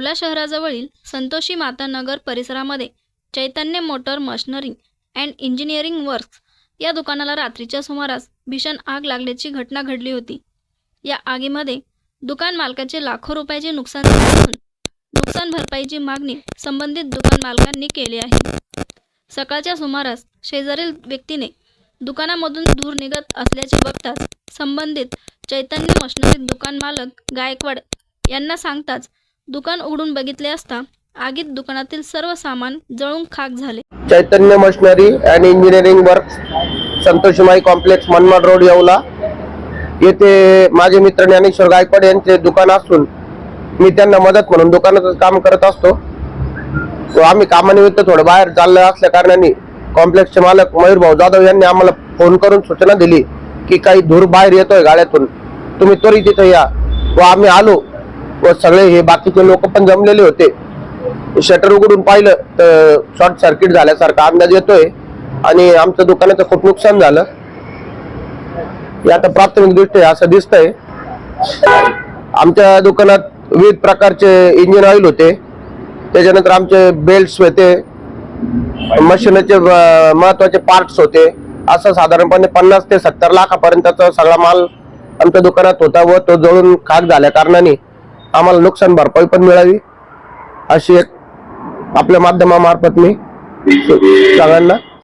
येवला शहराजवळील संतोषी माता नगर परिसरामध्ये Chaitanya motor machinery and engineering works या दुकानाला रात्रीच्या सुमारास भीषण आग लागल्याची घटना घडली होती. या आगीमध्ये दुकान मालकाचे लाखो रुपयाचे नुकसान असून नुकसान भरपाईची मागणी संबंधित दुकान मालकांनी केली आहे. सकाळच्या सुमारास शेजारील व्यक्तीने दुकानामधून धूर निघत असल्याचे बघताच संबंधित चैतन्य मशनरी दुकान मालक गायकवाड यांना सांगताच दुकान उघडून बघितले असता आगीत दुकानातील सर्व सामान जळून खाक झाले. Chaitanya machinery and engineering work Santoshmai complex Manmad road Yeola. येथे माझे मित्र ज्ञानेश्वर गायकवाड यांचे दुकान असून मी त्यांना मदत म्हणून दुकानाचं काम करत असतो. आम्ही कामानिमित्त थोडं बाहेर चाललं असल्या कारणाने कॉम्प्लेक्सचे मालक मयूर भाऊ जाधव यांनी आम्हाला फोन करून सूचना दिली की काही धूर बाहेर येतोय गाड्यातून. तुम्ही त्वरित तिथे या. व आम्ही आलो. व सगळे हे बाकीचे लोक पण जमलेले होते. शटर उघडून पाहिलं तर शॉर्ट सर्किट झाल्यासारखा अंदाज येतोय. आणि आमच्या दुकानाचं खूप नुकसान झालं. हे आता प्राथमिक दृष्ट्या असं दिसतंय. आमच्या दुकानात विविध प्रकारचे इंजिन ऑइल होते. त्याच्यानंतर आमचे बेल्ट्स होते. मशीनचे महत्त्वाचे पार्ट्स होते. असं साधारणपणे पन्नास ते सत्तर लाखापर्यंतचा सगळा माल आमच्या दुकानात होता व तो जळून खाक झाल्या कारणाने आम्हाला नुकसान भरपाई पण मिळावी अशी एक आपल्या माध्यमामार्फत मी सगळ्यांना